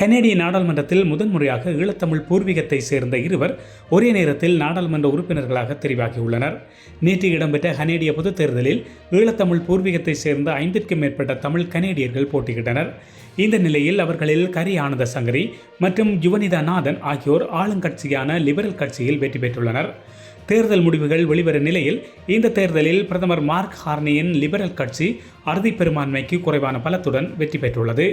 கனேடிய நாடாளுமன்றத்தில் முதன்முறையாக ஈழத்தமிழ் பூர்வீகத்தை சேர்ந்த இருவர் ஒரே நேரத்தில் நாடாளுமன்ற உறுப்பினர்களாக தெரிவாகியுள்ளனர். நேற்று இடம்பெற்ற கனேடிய பொதுத் தேர்தலில் ஈழத்தமிழ் பூர்வீகத்தை சேர்ந்த ஐந்திற்கும் மேற்பட்ட தமிழ் கனேடியர்கள் போட்டியிட்டனர். இந்த நிலையில் அவர்களில் கரி ஆனந்த சங்கரி மற்றும் யுவனிதா நாதன் ஆகியோர் ஆளுங்கட்சியான லிபரல் கட்சியில் வெற்றி பெற்றுள்ளனர். தேர்தல் முடிவுகள் வெளிவரும் நிலையில் இந்த தேர்தலில் பிரதமர் மார்க் ஹார்னியின் லிபரல் கட்சி அறுதி பெரும்பான்மைக்கு குறைவான பலத்துடன் வெற்றி பெற்றுள்ளது.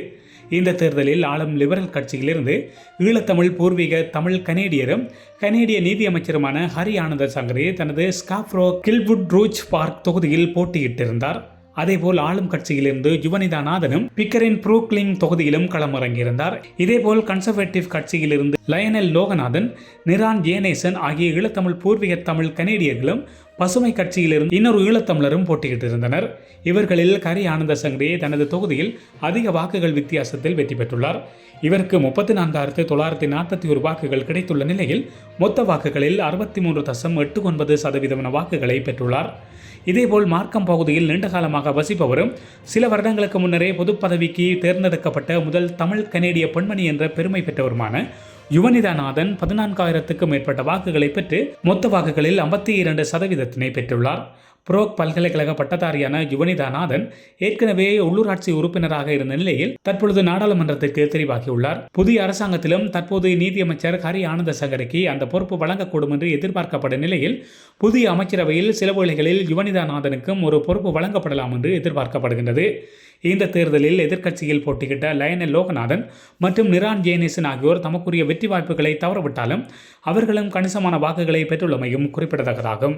இந்த தேர்தலில் ஆளும் லிபரல் கட்சியிலிருந்து ஈழத்தமிழ் பூர்வீக தமிழ் கனேடியரும் கனேடிய நீதியமைச்சருமான ஹரி ஆனந்த சங்கரி தனது ஸ்காப்ரோ கில்வுட் ரூச் பார்க் தொகுதியில் போட்டியிட்டிருந்தார். அதேபோல் ஆளும் கட்சியிலிருந்து யுவனிதாநாதனும் பிக்கரின் ப்ரூக்லிங் தொகுதியிலும் களமிறங்கியிருந்தார். இதேபோல் கன்சர்வேட்டிவ் கட்சியிலிருந்து லயனல் லோகநாதன் நிரான் ஜேனேசன் ஆகிய ஈழத்தமிழ் பூர்வீக தமிழ் கனேடியர்களும் பசுமை கட்சியிலிருந்து இன்னொரு ஈழத்தமிழரும் போட்டியிட்டிருந்தனர். இவர்களில் கரி ஆனந்த சங்கரே தனது தொகுதியில் அதிக வாக்குகள் வித்தியாசத்தில் வெற்றி பெற்றுள்ளார். இவருக்கு முப்பத்தி நான்காயிரத்து தொள்ளாயிரத்தி நாற்பத்தி ஒரு வாக்குகள் கிடைத்துள்ள நிலையில் மொத்த வாக்குகளில் அறுபத்தி மூன்று தசம் எட்டு ஒன்பது சதவீதமான வாக்குகளை பெற்றுள்ளார். இதேபோல் மார்க்கம் பகுதியில் நீண்ட காலமாக வசிப்பவரும் சில வருடங்களுக்கு முன்னரே பொது பதவிக்கு தேர்ந்தெடுக்கப்பட்ட முதல் தமிழ் கனேடிய பெண்மணி என்ற பெருமை பெற்றவருமான யுவனிதாநாதன் பதினான்காயிரத்துக்கும் மேற்பட்ட வாக்குகளை பெற்று மொத்த வாக்குகளில் ஐம்பத்தி இரண்டு சதவீதத்தினை பெற்றுள்ளார். புரோக் பல்கலைக்கழக பட்டதாரியான யுவனிதாநாதன் ஏற்கனவே உள்ளூராட்சி உறுப்பினராக இருந்த நிலையில் தற்பொழுது நாடாளுமன்றத்திற்கு தெரிவாகியுள்ளார். புதிய அரசாங்கத்திலும் தற்போது நீதியமைச்சர் ஹரி ஆனந்த சங்கருக்கு அந்த பொறுப்பு வழங்கக்கூடும் என்று எதிர்பார்க்கப்படும் நிலையில் புதிய அமைச்சரவையில் சில வேளைகளில் யுவனிதாநாதனுக்கும் ஒரு பொறுப்பு வழங்கப்படலாம் என்று எதிர்பார்க்கப்படுகின்றது. இந்த தேர்தலில் எதிர்க்கட்சியில் போட்டியிட்ட லயனல் லோகநாதன் மற்றும் நிரான் ஜேனேசன் ஆகியோர் தமக்குரிய வெற்றி வாய்ப்புகளை தவறவிட்டாலும் அவர்களும் கணிசமான வாக்குகளை பெற்றுள்ளமையும் குறிப்பிடத்தக்கதாகும்.